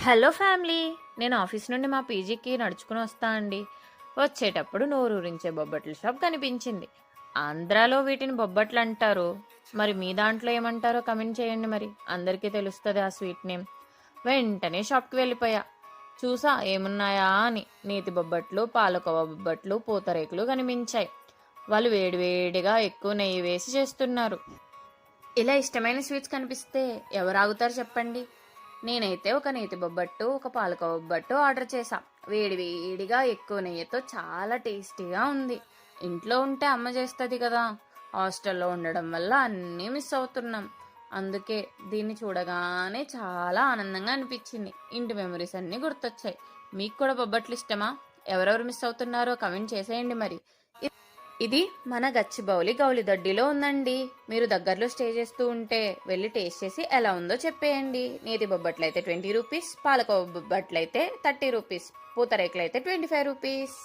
Hello family నేను office నుండి మా పీజీకి నడుచుకుని వస్తా అండి. వచ్చేటప్పుడు నోరూరించే బొబ్బట్ల షాప్ కనిపించింది. ఆంధ్రాలో వీటిని బొబ్బట్లు అంటారు. మరి మీ దాంట్లో ఏమంటారో కమెంట్ చేయండి మరి. అందరికీ తెలుస్తుంది ఆ స్వీట్ నేమ్. వెంటనే షాప్కి వెళ్ళిపోయా. చూసా ఏమున్నాయా అని. నేతి బొబ్బట్లు పాలకోవ బొబ్బట్లు పూతరేకులు కనిపించాయి. వాళ్ళు వేడివేడిగా ఎక్కువ నెయ్యి వేసి చేస్తున్నారు. ఇలా ఇష్టమైన స్వీట్స్ కనిపిస్తే ఎవరు ఆగుతారు చెప్పండి. నేనైతే ఒక నేతి బొబ్బట్టు ఒక పాలక బొబ్బట్టు ఆర్డర్ చేశా. వేడి వేడిగా ఎక్కువ నెయ్యితో చాలా టేస్టీగా ఉంది. ఇంట్లో ఉంటే అమ్మ చేస్తుంది కదా. హాస్టల్లో ఉండడం వల్ల అన్నీ మిస్ అవుతున్నాం. అందుకే దీన్ని చూడగానే చాలా ఆనందంగా అనిపించింది. ఇంటి మెమరీస్ అన్నీ గుర్తొచ్చాయి. మీకు కూడా బొబ్బట్లు ఇష్టమా? ఎవరెవరు మిస్ అవుతున్నారో కమెంట్ చేసేయండి మరి. ఇది మన గచ్చిబౌలి గౌలిదొడ్డిలో ఉందండి. మీరు దగ్గరలో స్టే చేస్తూ ఉంటే వెళ్ళి టేస్ట్ చేసి ఎలా ఉందో చెప్పేయండి. నేతి బొబ్బట్లు అయితే ట్వంటీ రూపీస్ పాలకోవ బొబ్బట్లు అయితే థర్టీ రూపీస్ పూతరేకులు అయితే ట్వంటీ ఫైవ్ రూపీస్.